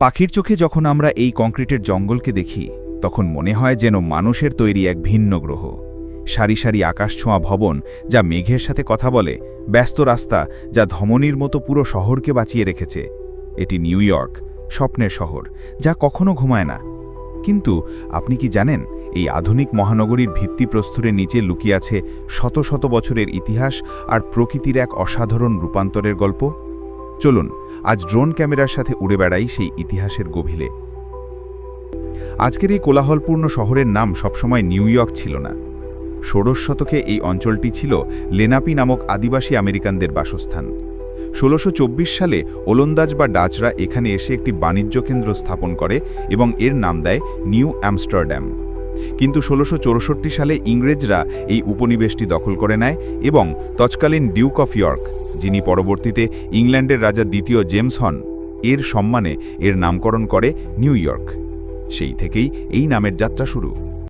পাখির চোখে যখন আমরা এই কংক্রিটের জঙ্গলকে দেখি, তখন মনে হয় যেন মানুষের তৈরি এক ভিন্ন গ্রহ। সারি সারি আকাশছোঁয়া ভবন যা মেঘের সাথে কথা বলে, ব্যস্ত রাস্তা যা ধমনীর মতো পুরো শহরকে বাঁচিয়ে রেখেছে। এটি নিউ ইয়র্ক, স্বপ্নের শহর, যা কখনো ঘুমায় না। কিন্তু আপনি কি জানেন, এই আধুনিক মহানগরীর ভিত্তিপ্রস্তরের নিচে লুকিয়ে আছে শত শত বছরের ইতিহাস আর প্রকৃতির এক অসাধারণ রূপান্তরের গল্প? চলুন, আজ ড্রোন ক্যামেরার সাথে উড়ে বেড়াই সেই ইতিহাসের গভীরে। আজকের এই কোলাহলপূর্ণ শহরের নাম সবসময় নিউ ইয়র্ক ছিল না। ষোড়শ শতকে এই অঞ্চলটি ছিল লেনাপি নামক আদিবাসী আমেরিকানদের বাসস্থান। ষোলোশো সালে ওলন্দাজ বা ডাচরা এখানে এসে একটি বাণিজ্য কেন্দ্র স্থাপন করে এবং এর নাম দেয় নিউ অ্যামস্টারড্যাম। কিন্তু ষোলোশো সালে ইংরেজরা এই উপনিবেশটি দখল করে নেয় এবং তৎকালীন ডিউক অফ ইয়র্ক যিনি পরবর্তীতে ইংল্যান্ডের রাজা দ্বিতীয় জেমস হন, এর সম্মানে এর নামকরণ করে নিউ ইয়র্ক। সেই থেকেই এই নামের যাত্রা শুরু।